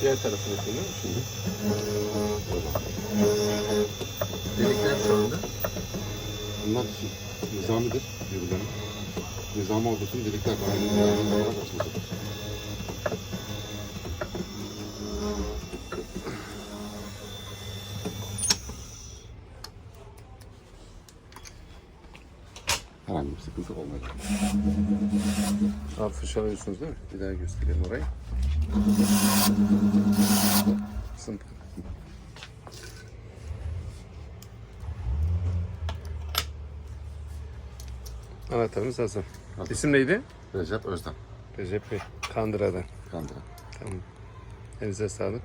Diğer tarafını yapayım şimdi. Delikler şu anda. Bunlar için nizamidir birbirlerine. Nizami olduğu için delikler aynı nizami olarak açılacak. Herhangi bir sıkıntı olmayacak. Abi fırçalıyorsunuz değil mi? Bir daha göstereyim orayı. Anahtarımız hazır. Hazır. İsim neydi? Recep Özden, Recep Bey. Kandıra'dan. Kandıra. Tamam. Elinize sağlık.